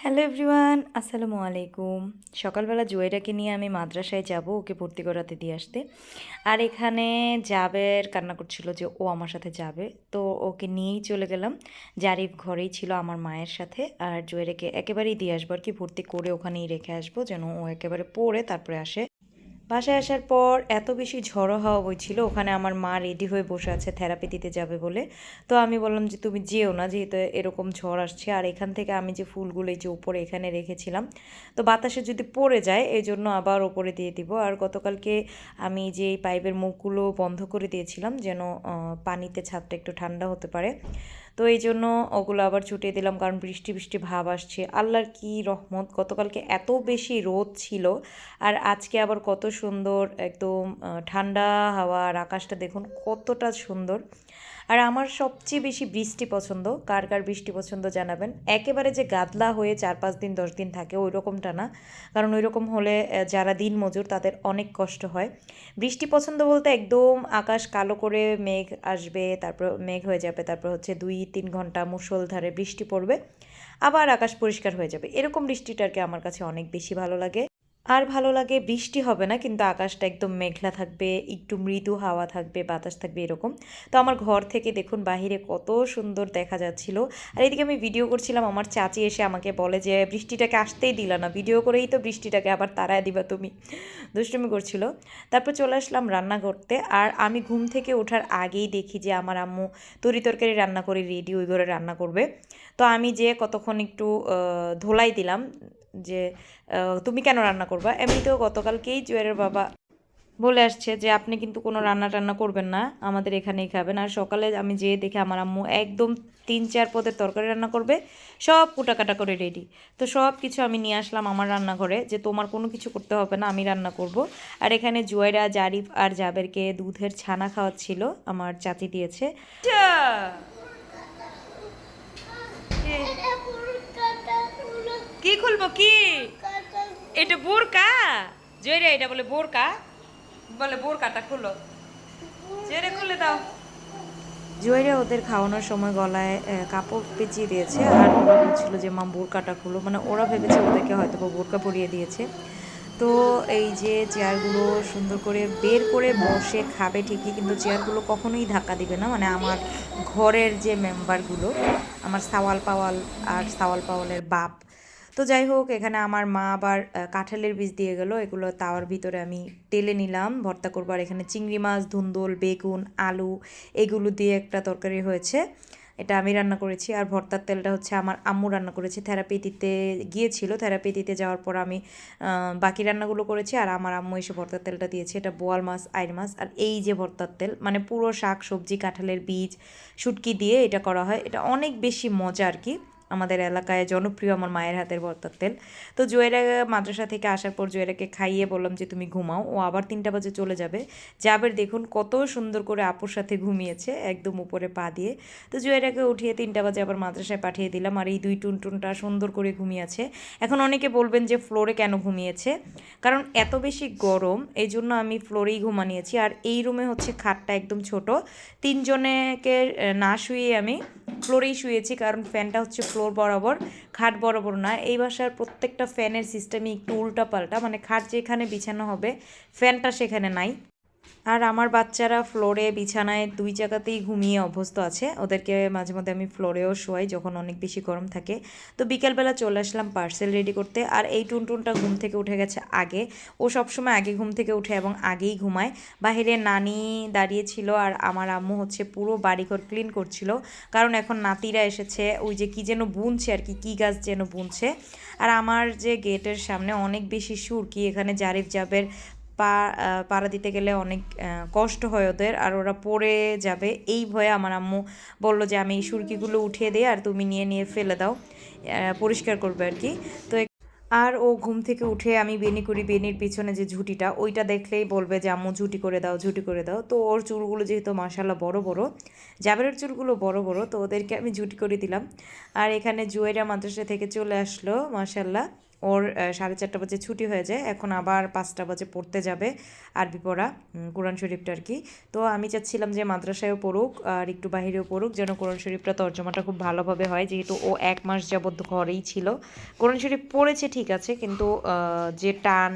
Hello everyone, আসসালামু আলাইকুম। সকালবেলা জুয়েরাকে নিয়ে আমি মাদ্রাসায় যাব ওকে ভর্তি করাতে দিয়ে আসতে। আর এখানে যাবের কান্না করছিল যে ও আমার সাথে যাবে। তো ওকে নিয়েই চলে গেলাম। জারিফ ঘরেই ছিল আমার মায়ের সাথে। আর জুয়েরাকে একেবারেই দিয়ে আসব আর কি, ভর্তি করে ওখানেই রেখে আসব যেন ও একেবারে পড়ে তারপরে আসে। বাসায় আসার পর এত বেশি ঝড়ো হাওয়া বইছিল, ওখানে আমার মা রেডি হয়ে বসে আছে থেরাপি দিতে যাবে বলে। তো আমি বললাম যে, তুমি যেও না, যেহেতু এরকম ঝড় আসছে। আর এখান থেকে আমি যে ফুলগুলো এই যে উপরে এখানে রেখেছিলাম, তো বাতাসে যদি পড়ে যায় এই জন্য আবার ওপরে দিয়ে দিব। আর গতকালকে আমি যে পাইপের মুখগুলো বন্ধ করে দিয়েছিলাম, যেন পানিতে ছাদটা একটু ঠান্ডা হতে পারে তো এই জন্য ওগুলো আবার ছুটিয়ে দিলাম, কারণ বৃষ্টি বৃষ্টি ভাব আসছে। আল্লাহর কি রহমত, গতকালকে এত বেশি রোদ ছিল আর আজকে আবার কত সুন্দর একদম ঠান্ডা হাওয়া আর আকাশটা দেখুন কতটা সুন্দর। আর আমার সবচেয়ে বেশি বৃষ্টি পছন্দ, কার কার বৃষ্টি পছন্দ জানাবেন? একেবারে যে গাদলা হয়ে চার পাঁচ দিন, দশ দিন থাকে ওই রকমটা না। কারণ ওই রকম হলে যারা দিন মজুর তাদের অনেক কষ্ট হয়। বৃষ্টি পছন্দ বলতে একদম আকাশ কালো করে মেঘ আসবে, তারপর মেঘ হয়ে যাবে, তারপর হচ্ছে দুই, তিন ঘণ্টা মুষলধারে বৃষ্টি পড়বে। আবার আকাশ পরিষ্কার হয়ে যাবে। এরকম বৃষ্টিটা আর কি আমার কাছে অনেক বেশি ভালো লাগে। আর ভালো লাগে বৃষ্টি হবে না, কিন্তু আকাশটা একদম মেঘলা থাকবে, একটু মৃদু হাওয়া থাকবে, বাতাস থাকবে এরকম। তো আমার ঘর থেকে দেখুন বাহিরে কত সুন্দর দেখা যাচ্ছিল। আর এদিকে আমি ভিডিও করছিলাম, আমার চাচি এসে আমাকে বলে যে, বৃষ্টিটাকে আসতেই দিল না ভিডিও করেই তো বৃষ্টিটাকে আবার তাড়ায় দিবা তুমি। দুষ্টুমি করছিল। তারপর চলে আসলাম রান্না করতে আর আমি ঘুম থেকে ওঠার আগেই দেখি যে, আমার আম্মু তরি তরকারি রান্না করে রেডি, ওই ঘরে রান্না করবে। তো আমি যে কতক্ষণ একটু ধোলাই দিলাম যে তুমি কেন রান্না করবা? এমনিতেও গতকালকেই জুয়েলের বাবা বলে আসছে যে আপনি কিন্তু কোনো রান্না টান্না করবেন না আমাদের এখানেই খাবেন। আর সকালে আমি যেয়ে দেখে আমার আম্মু একদম তিন চার পদের তরকারি রান্না করবে সব কুটাকাটা করে রেডি তো সব কিছু আমি নিয়ে আসলাম আমার রান্নাঘরে যে তোমার কোনো কিছু করতে হবে না আমি রান্না করব। আর এখানে জুয়েরা জারিফ আর জাবেরকে দুধের ছানা খাওয়াচ্ছিল আমার চাতি দিয়েছে। কি খুলবো, কি? এটা বোরকা? জয়রে, এটা বলে বোরকা। বলে বোরকাটা খুলো। জয়রে, খুলে দাও। জয়রে, ওদের খাওয়ানোর সময় গলায় কাপড় পেঁচিয়ে দিয়েছে। আর ওরা বলছিল যে, মা, বোরকাটা খুলো। মানে ওরা ভেবেছে ওদেরকে হয়তো বা বোরকা পরিয়ে দিয়েছে। তো এই যে, চেয়ারগুলো সুন্দর করে বের করে বসে খাবে ঠিকই, কিন্তু চেয়ারগুলো কখনোই ধাক্কা দিবে না। মানে আমার ঘরের যে মেম্বারগুলো আমার সাওয়াল পাওয়াল আর সাওয়াল পাওয়ালের বাপ তো যাই হোক, এখানে আমার মা আবার কাঁঠালের বীজ দিয়ে গেল। এগুলো তাওয়ার ভিতরে আমি টেলে নিলাম। ভর্তা করবার এখানে চিংড়ি মাছ, ধুন্দুল, বেগুন, আলু এগুলো দিয়ে একটা তরকারি হয়েছে। এটা আমি রান্না করেছি। আর ভর্তার তেলটা হচ্ছে আমার আম্মু রান্না করেছে। থেরাপি দিতে গিয়েছিল। দিতে যাওয়ার পর আমি বাকি রান্নাগুলো করেছি। আর আমার আম্মু এসে ভর্তার তেলটা দিয়েছে। এটা বোয়াল মাছ আইর মাছ। আর এই যে ভর্তার তেল মানে পুরো শাক, সবজি, কাঁঠালের বীজ, শুটকি দিয়ে এটা করা হয়। এটা অনেক বেশি মজা আর কি। আমাদের এলাকায় জনপ্রিয় আমার মায়ের হাতের ভর্তার তেল। তো জুয়েরা মাদ্রাসা থেকে আসার পর জুয়েরাকে খাইয়ে বললাম যে, তুমি ঘুমাও, ও আবার তিনটা বাজে চলে যাবে। যাবের দেখুন কত সুন্দর করে আপুর সাথে ঘুমিয়েছে, একদম উপরে পা দিয়ে। তো জুয়েরাকে উঠিয়ে তিনটা বাজে আবার মাদ্রাসায় পাঠিয়ে দিলাম আর এই দুই টুনটুনটা সুন্দর করে ঘুমিয়েছে। এখন অনেকে বলবেন যে, ফ্লোরে কেন ঘুমিয়েছে? কারণ এত বেশি গরম এই জন্য আমি ফ্লোরেই ঘুমানিয়েছি। আর এই রুমে হচ্ছে খাটটা একদম ছোট। তিনজনেকে না শুয়ে আমি ফ্লোরেই শুয়েছি, কারণ ফ্যানটা হচ্ছে ফ্লোর বরাবর, খাট বরাবর না, এই বাসার প্রত্যেকটা ফ্যানের সিস্টেমই একটু উল্টাপাল্টা মানে খাট যেখানে বিছানো হবে, ফ্যানটা সেখানে নাই। আর আমার বাচ্চারা ফ্লোরে, বিছানায় দুই জায়গাতেই ঘুমিয়ে অভ্যস্ত আছে। ওদেরকে মাঝে মধ্যে আমি ফ্লোরেও শোয়াই যখন অনেক বেশি গরম থাকে। তো বিকেলবেলা চলে আসলাম পার্সেল রেডি করতে। আর এই টুনটুনটা ঘুম থেকে উঠে গেছে আগে। ও সবসময় আগে ঘুম থেকে উঠে এবং আগেই ঘুমায়। বাহিরে নানি দাঁড়িয়েছিল আর আমার আম্মু হচ্ছে পুরো বাড়িঘর ক্লিন করছিল। কারণ এখন নাতিরা এসেছে। ওই যে কি যেন বুনছে আর কি, কী গাছ যেন বুনছে। আর আমার যে গেটের সামনে অনেক বেশি সুর কি এখানে জারিফ জাবের পা পাড়া দিতে গেলে অনেক কষ্ট হয় ওদের। আর ওরা পড়ে যাবে। এই ভয়ে আমার আম্মু বলল যে, আমি এই সুরকিগুলো উঠিয়ে দিই আর তুমি নিয়ে নিয়ে ফেলে দাও। পরিষ্কার করবে আর কি। তো আর ও ঘুম থেকে উঠে আমি বেনি করি বেনির পিছনে যে ঝুঁটিটা, ওইটা দেখলেই বলবে যে, আম্মু, ঝুটি করে দাও, ঝুটি করে দাও। তো ওর চুলগুলো যেহেতু মাসাল্লাহ বড় বড়, জাবেরের চুলগুলো বড় বড়, তো ওদেরকে আমি ঝুটি করে দিলাম। আর এখানে জুয়েরা মাদ্রাসা থেকে চলে আসলো মাসাল্লাহ ওর সাড়ে চারটা বাজে ছুটি হয়ে যায়। এখন আবার পাঁচটা বাজে পড়তে যাবে আরবি পড়া কোরআন শরীফটা আর কি। তো আমি চাচ্ছিলাম যে মাদ্রাসায়ও পড়ুক আর একটু বাহিরেও পড়ুক যেন কোরআন শরীফটা তর্জমাটা খুব ভালোভাবে হয়। যেহেতু ও এক মাস যাবত ঘরেই ছিল। কোরআন শরীফ পড়েছে ঠিক আছে, কিন্তু যে টান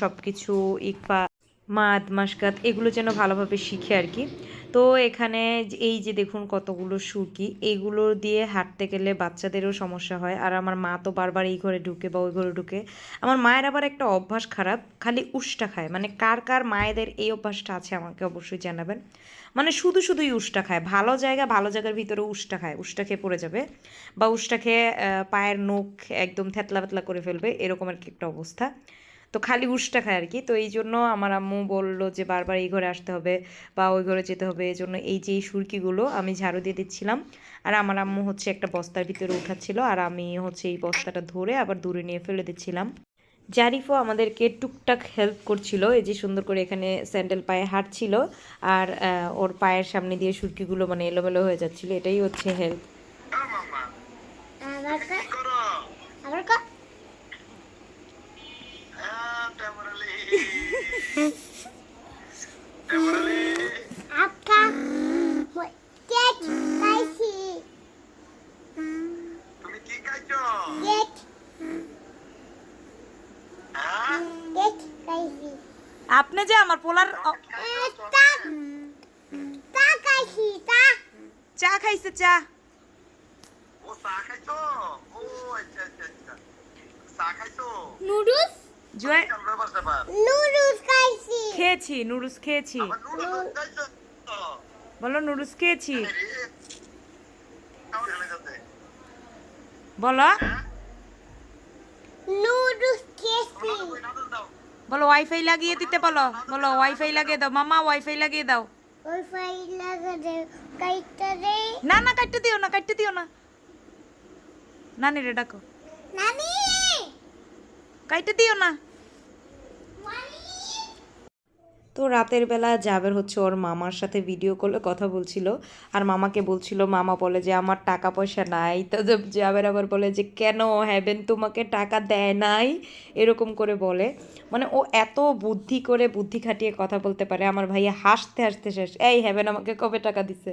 সব কিছু ইকফা মাদ মাসকাত এগুলো যেন ভালোভাবে শিখে আর কি। তো এখানে এই যে দেখুন কতগুলো সুরকি এইগুলো দিয়ে হাঁটতে গেলে বাচ্চাদেরও সমস্যা হয়। আর আমার মা তো বারবার এই ঘরে ঢুকে বা ওই ঘরে ঢুকে। আমার মায়ের আবার একটা অভ্যাস খারাপ, খালি উষ্টা খায়। মানে কার কার মায়েদের এই অভ্যাসটা আছে আমাকে অবশ্যই জানাবেন। মানে শুধু শুধুই উষ্টা খায়। ভালো জায়গা ভালো জায়গার ভিতরে উষ্টা খায়। উষ্টা খেয়ে পড়ে যাবে বা উষ্টা খেয়ে পায়ের নখ একদম থেতলা থেতলা করে ফেলবে। এরকম আর কি একটা অবস্থা। তো খালি উষ্টা খায় আর কি। তো এই জন্য আমার আম্মু বলল যে বারবার এই ঘরে আসতে হবে বা ওই ঘরে যেতে হবে। এই জন্য এই যে এই সুরকিগুলো আমি ঝাড়ু দিয়ে দিচ্ছিলাম। আর আমার আম্মু হচ্ছে একটা বস্তার ভিতরে উঠাচ্ছিল আর আমি হচ্ছে এই বস্তাটা ধরে আবার দূরে নিয়ে ফেলে দিচ্ছিলাম। জারিফও আমাদেরকে টুকটাক হেল্প করছিল। এই যে সুন্দর করে এখানে স্যান্ডেল পায়ে হাঁটছিল। আর ওর পায়ের সামনে দিয়ে সুরকিগুলো মানে এলোমেলো হয়ে যাচ্ছিল। এটাই হচ্ছে হেল্প আমার কা কি করো আমার কা হ্যাঁ টেমরালি টেমরালি আপকা কেক খাইছি তুমি কি খাইছো কেক হ্যাঁ কেক খাইছি আপনি যে আমার পোলার চা খাইছে চা। ও চা খাইছো ও আচ্ছা আচ্ছা আচ্ছা চা খাইছো? নুডলস নুডলস খেয়েছি নুডলস খেয়েছি। বলো নুডলস খেয়েছি। বলো। হ্যাঁ? বলো ওয়াইফাই লাগিয়ে দিতে বলো। বলো ওয়াইফাই লাগিয়ে দাও। মামা ওয়াইফাই লাগিয়ে দাও। না না কাটতে দিও না কাটতে দিও না। নানি রে ডাকো। নানি! কাটতে দিও না। তো রাতের বেলা জাবের হচ্ছে ওর মামার সাথে ভিডিও কলে কথা বলছিল। আর মামাকে বলছিল, মামা বলে যে, আমার টাকা পয়সা নাই। তো জাবের আবার বলে যে, কেন হ্যাবেন তোমাকে টাকা দেয় নাই? এরকম করে বলে। মানে ও এত বুদ্ধি করে বুদ্ধি খাটিয়ে কথা বলতে পারে। আমার ভাইয়া হাসতে হাসতে শেষ। এই হ্যাভেন আমাকে কবে টাকা দিছে?